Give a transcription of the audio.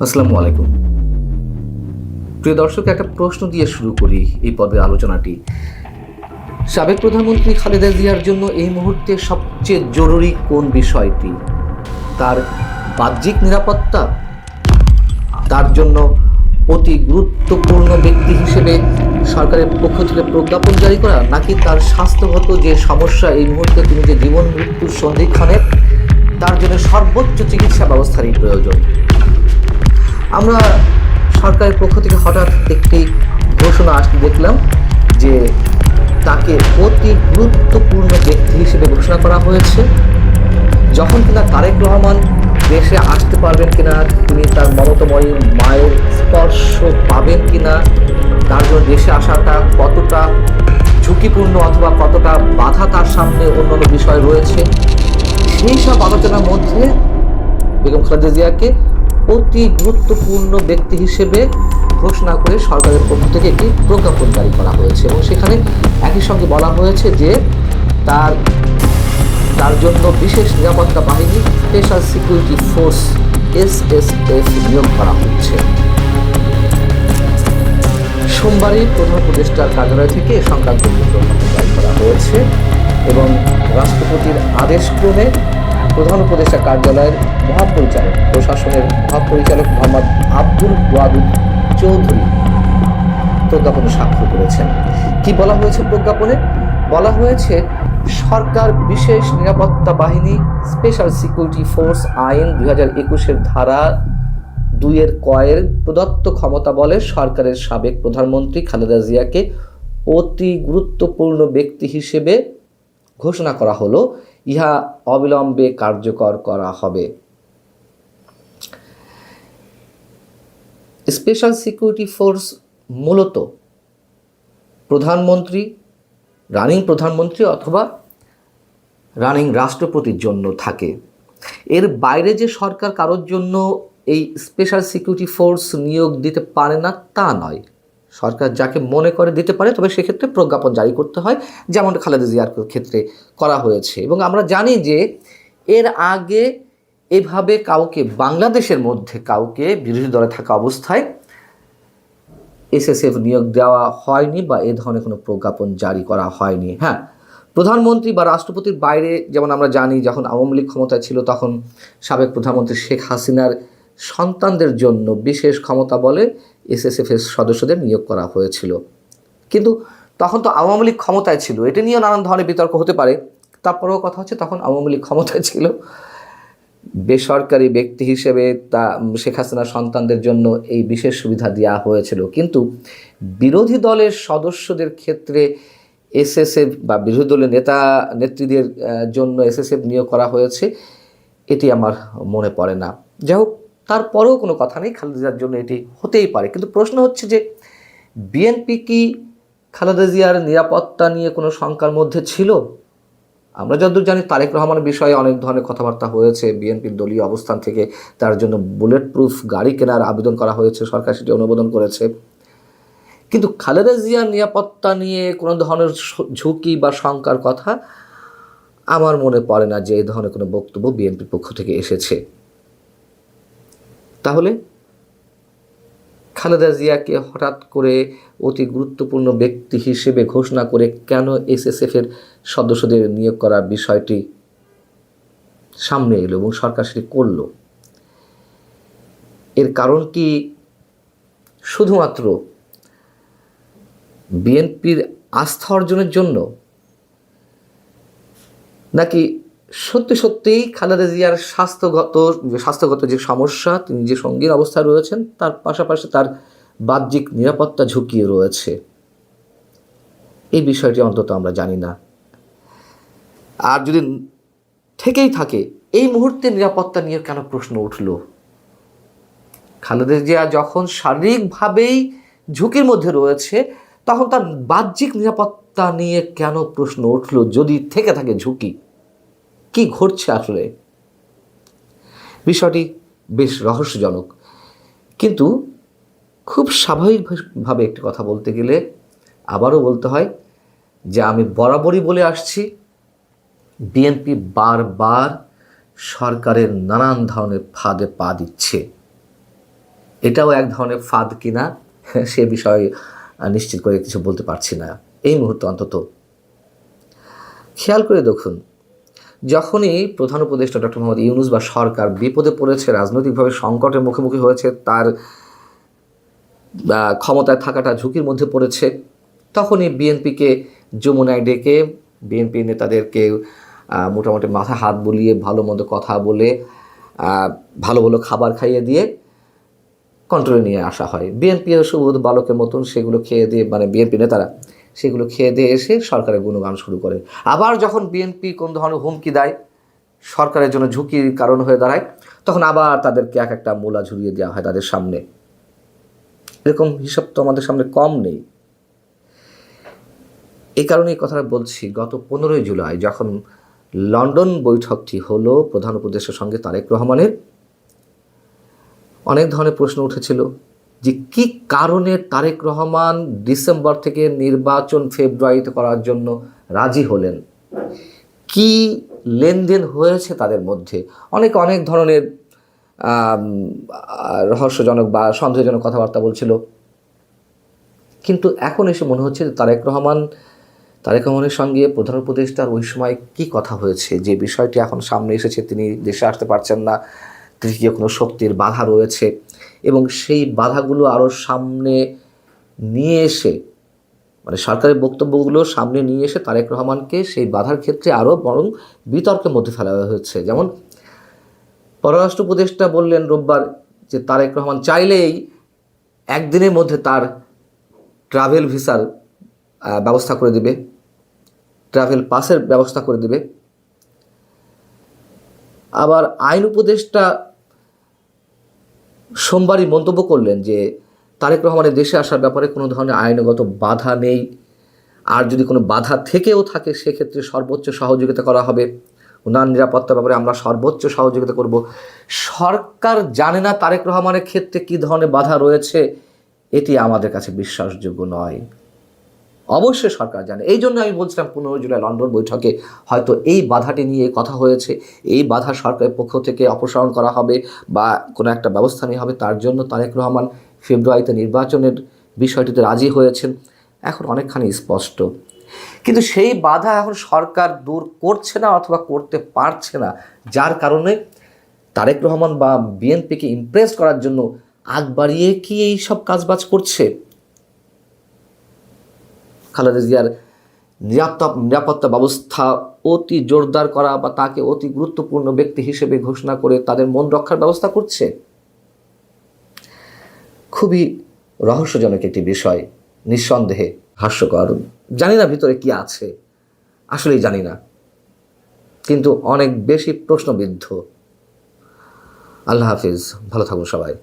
আসসালামু আলাইকুম। প্রিয় দর্শক, একটা প্রশ্ন দিয়ে শুরু করি এই পদের আলোচনাটি। সাবেক প্রধানমন্ত্রী খালেদা জিয়ার জন্য এই মুহূর্তে সবচেয়ে জরুরি কোন বিষয়টি? তার বাহ্যিক নিরাপত্তা, তার জন্য অতি গুরুত্বপূর্ণ ব্যক্তি হিসেবে সরকারের পক্ষ থেকে প্রজ্ঞাপন জারি করা, নাকি তার স্বাস্থ্যগত যে সমস্যা, এই মুহূর্তে তিনি যে জীবন মৃত্যুর সন্ধিক্ষণে, তার জন্য সর্বোচ্চ চিকিৎসা ব্যবস্থারই প্রয়োজন? আমরা সরকারের পক্ষ থেকে হঠাৎ একটি ঘোষণা আসতে দেখলাম যে তাকে অতি গুরুত্বপূর্ণ ব্যক্তি হিসেবে ঘোষণা করা হয়েছে। যখন কিনা তারেক রহমান দেশে আসতে পারবেন কিনা, তিনি তার মমতাময়ী মায়ের স্পর্শ পাবেন কিনা, তার জন্য দেশে আসাটা কতটা ঝুঁকিপূর্ণ অথবা কতটা বাধা তার সামনে অন্যান্য বিষয় রয়েছে, সেই সব আলোচনার মধ্যে বেগম খালেদা জিয়াকে অতি গুরুত্বপূর্ণ ব্যক্তি হিসেবে ঘোষণা করে সরকারের পক্ষ থেকে একটি প্রজ্ঞাপন জারি করা হয়েছে এবং সেখানে একই সঙ্গে বলা হয়েছে যে তার তার জন্য বিশেষ নিরাপত্তা বাহিনী স্পেশাল সিকিউরিটি ফোর্স এসএসএফ নিয়োগ করা হচ্ছে। সোমবারই প্রধান উপদেষ্টার কার্যালয় থেকে এ সংক্রান্ত জারি করা হয়েছে এবং রাষ্ট্রপতির আদেশক্রমে প্রধান উপদেষ্টা কার্যালয়ের মহাপরিচালক প্রশাসনের মহাপরিচালক মোহাম্মদ আব্দুল ওয়াদুদ চৌধুরী প্রজ্ঞাপনে স্বাক্ষর করেছেন। কি বলা হয়েছে প্রজ্ঞাপনে? বলা হয়েছে, সরকার বিশেষ নিরাপত্তা বাহিনী, স্পেশাল সিকিউরিটি ফোর্স আইন দুই হাজার একুশের ধারা দুইয়ের কয়ের প্রদত্ত ক্ষমতা বলে সরকারের সাবেক প্রধানমন্ত্রী খালেদা জিয়াকে অতি গুরুত্বপূর্ণ ব্যক্তি হিসেবে ঘোষণা করা হলো। ইহা অবিলম্বে কার্যকর করা হবে। স্পেশাল সিকিউরিটি ফোর্স মূলত প্রধানমন্ত্রী রানিং প্রধানমন্ত্রী অথবা রানিং রাষ্ট্রপতির জন্য থাকে। এর বাইরে যে সরকার কারোর জন্য এই স্পেশাল সিকিউরিটি ফোর্স নিয়োগ দিতে পারে না তা নয়। সরকার যাকে মনে করে দিতে পারে, তবে সেক্ষেত্রে প্রজ্ঞাপন জারি করতে হয়, যেমন খালেদা জিয়ার ক্ষেত্রে করা হয়েছে। এবং আমরা জানি যে এর আগে এভাবে কাউকে বাংলাদেশের মধ্যে কাউকে বিরোধী দলে থাকা অবস্থায় এসএসএফ নিয়োগ দেওয়া হয়নি বা এ ধরনের কোনো প্রজ্ঞাপন জারি করা হয়নি। হ্যাঁ প্রধানমন্ত্রী বা রাষ্ট্রপতির বাইরে যেমন আমরা জানি যখন আওয়ামী লীগ ক্ষমতায় ছিল, তখন সাবেক প্রধানমন্ত্রী শেখ হাসিনার সন্তানদের জন্য বিশেষ ক্ষমতা বলে এসএসএফ এর সদস্যদের নিয়োগ করা হয়েছিল। কিন্তু তখন তো আওয়ামী লীগ ক্ষমতায় ছিল, এটা নিয়েও নানান ধরনের বিতর্ক হতে পারে। তারপরেও কথা হচ্ছে তখন আওয়ামী লীগ ক্ষমতায় ছিল। বেসরকারি ব্যক্তি হিসেবে তা, শেখ হাসিনার সন্তানদের জন্য এই বিশেষ সুবিধা দেওয়া হয়েছিল। কিন্তু বিরোধী দলের সদস্যদের ক্ষেত্রে এসএসএফ বা বিরোধী দলের নেতা, নেত্রীদের জন্য এসএসএফ নিয়োগ করা হয়েছে, এটি আমার মনে পড়ে না। যাই হোক তারপরেও কোনো কথা নেই খালেদার জন্য এটি হতেই পারে। কিন্তু প্রশ্ন হচ্ছে যে, বিএনপি কি খালেদা জিয়ার নিরাপত্তা নিয়ে কোনো শঙ্কার মধ্যে ছিল? আমরা যতদূর জানি তারেক রহমানের বিষয়ে অনেক ধরনের কথাবার্তা হয়েছে। বিএনপির দলীয় অবস্থান থেকে তার জন্য বুলেট প্রুফ গাড়ি কেনার আবেদন করা হয়েছে, সরকার সেটি অনুমোদন করেছে। কিন্তু খালেদা জিয়ার নিরাপত্তা নিয়ে কোনো ধরনের ঝুঁকি বা শঙ্কার কথা আমার মনে পড়ে না যে এই ধরনের কোনো বক্তব্য বিএনপির পক্ষ থেকে এসেছে। তাহলে খালেদা জিয়াকে হঠাৎ করে অতি গুরুত্বপূর্ণ ব্যক্তি হিসেবে ঘোষণা করে কেন এসএসএফ এর সদস্যদের নিয়োগ করার বিষয়টি সামনে এলো এবং সরকার সেটি করল। এর কারণ কি? শুধুমাত্র বিএনপির আস্থা অর্জনের জন্য? নাকি সত্যি সত্যিই খালেদা জিয়ার স্বাস্থ্যগত স্বাস্থ্যগত যে সমস্যা, তিনি যে সঙ্গীর অবস্থায় রয়েছেন, তার পাশাপাশি তার বাহ্যিক নিরাপত্তা ঝুঁকিও রয়েছে। এই বিষয়টি অন্তত আমরা জানি না। আর যদি থেকেই থাকে, এই মুহূর্তে নিরাপত্তা নিয়ে কেন প্রশ্ন উঠল? খালেদা জিয়া যখন শারীরিকভাবেই ঝুঁকির মধ্যে রয়েছে, তখন তার বাহ্যিক নিরাপত্তা নিয়ে কেন প্রশ্ন উঠল? যদি থেকে থাকে ঝুঁকি কি ঘটছে আসলে? বিষয়টি বেশ রহস্যজনক। কিন্তু খুব স্বাভাবিকভাবে একটি কথা বলতে গেলে আবারও বলতে হয় যে আমি বরাবরই বলে আসছি বিএনপি বারবার সরকারের নানান ধরনের ফাঁদে পা দিচ্ছে। এটাও এক ধরনের ফাঁদ কিনা, সে বিষয়ে নিশ্চিত করে কিছু বলতে পারছি না। এই মুহূর্তে অন্তত খেয়াল করে দেখুন যখনই প্রধান উপদেষ্টা ডক্টর মোহাম্মদ ইউনুস বা সরকার বিপদে পড়েছে, রাজনৈতিকভাবে সংকটের মুখোমুখি হয়েছে, তার ক্ষমতায় থাকাটা ঝুঁকির মধ্যে পড়েছে, তখনই বিএনপিকে যমুনায় ডেকে বিএনপি নেতাদেরকে মোটামুটি মাথা হাত বুলিয়ে ভালো মন্দ কথা বলে ভালো ভালো খাবার খাইয়ে দিয়ে কন্ট্রোলে নিয়ে আসা হয়। বিএনপি সুবোধ বালকের মতন সেগুলো খেয়ে দিয়ে মানে বিএনপি নেতারা সেগুলো খেয়ে দিয়ে এসে সরকারের গুণগান শুরু করে। আবার যখন বিএনপি কোন ধরনের হুমকি দেয়, সরকারের জন্য ঝুঁকির কারণ হয়ে দাঁড়ায়, তখন আবার তাদেরকে এক একটা মূলা ঝুলিয়ে দেওয়া হয় তাদের সামনে। এরকম হিসাব তো আমাদের সামনে কম নেই। এই কারণে এই কথাটা বলছি, গত পনেরোই জুলাই যখন লন্ডন বৈঠকটি হলো প্রধান উপদেষ্টার সঙ্গে তারেক রহমানের, অনেক ধরনের প্রশ্ন উঠেছিল। যে কি কারণে তারেক রহমান ডিসেম্বর থেকে নির্বাচন ফেব্রুয়ারিতে করার জন্য রাজি হলেন? কি লেনদেন হয়েছে তাদের মধ্যে? অনেক অনেক ধরনের রহস্যজনক বা সন্দেহজনক কথাবার্তা বলছিল। কিন্তু এখন এসে মনে হচ্ছে যে তারেক রহমান, তারেক রহমানের সঙ্গে প্রধান উপদেষ্টার ওই সময় কি কথা হয়েছে? যে বিষয়টি এখন সামনে এসেছে, তিনি দেশে আসতে পারছেন না তৃতীয় কোনো শক্তির বাধা রয়েছে? এবং সেই বাধাগুলো আরও সামনে নিয়ে এসে মানে সরকারের বক্তব্যগুলো সামনে নিয়ে এসে তারেক রহমানকে সেই বাধার ক্ষেত্রে আরও বরং বিতর্কের মধ্যে ফেলা হয়েছে। যেমন পররাষ্ট্র উপদেষ্টা বললেন রোববার যে তারেক রহমান চাইলেই একদিনের মধ্যে তার ট্রাভেল ভিসার ব্যবস্থা করে দিবে, ট্রাভেল পাসের ব্যবস্থা করে দিবে। আবার আইন উপদেষ্টা সোমবারই মন্তব্য করলেন যে, তারেক রহমানের দেশে আসার ব্যাপারে কোনো ধরনের আইনগত বাধা নেই। আর যদি কোনো বাধা থেকেও থাকে, সেক্ষেত্রে সর্বোচ্চ সহযোগিতা করা হবে। উন্নয়ন নিরাপত্তা ব্যাপারে আমরা সর্বোচ্চ সহযোগিতা করব। সরকার জানে না তারেক রহমানের ক্ষেত্রে কী ধরনের বাধা রয়েছে, এটি আমাদের কাছে বিশ্বাসযোগ্য নয়। অবশ্যই সরকার জানে। এই জন্য আমি বলছিলাম পনেরো জুলাই লন্ডন বৈঠকে হয়তো এই বাধাটি নিয়ে কথা হয়েছে। এই বাধা সরকারের পক্ষ থেকে অপসারণ করা হবে বা কোনো একটা ব্যবস্থা নেওয়া হবে, তার জন্য তারেক রহমান ফেব্রুয়ারিতে নির্বাচনের বিষয়টিতে রাজি হয়েছেন। এখন অনেকখানি স্পষ্ট। কিন্তু সেই বাধা এখন সরকার দূর করছে না অথবা করতে পারছে না, যার কারণে তারেক রহমান বা বিএনপিকে ইমপ্রেস করার জন্য আগ বাড়িয়ে কি এই সব কাজবাজ করছে? খালেদা জিয়ার নিরাপত্তা নিরাপত্তা ব্যবস্থা অতি জোরদার করা বা তাকে অতি গুরুত্বপূর্ণ ব্যক্তি হিসেবে ঘোষণা করে তাদের মন রক্ষার ব্যবস্থা করছে? খুবই রহস্যজনক একটি বিষয়, নিঃসন্দেহে হাস্যকর। জানি না ভিতরে কি আছে, আসলেই জানি না। কিন্তু অনেক বেশি প্রশ্নবিদ্ধ। আল্লাহ হাফিজ, ভালো থাকুন সবাই।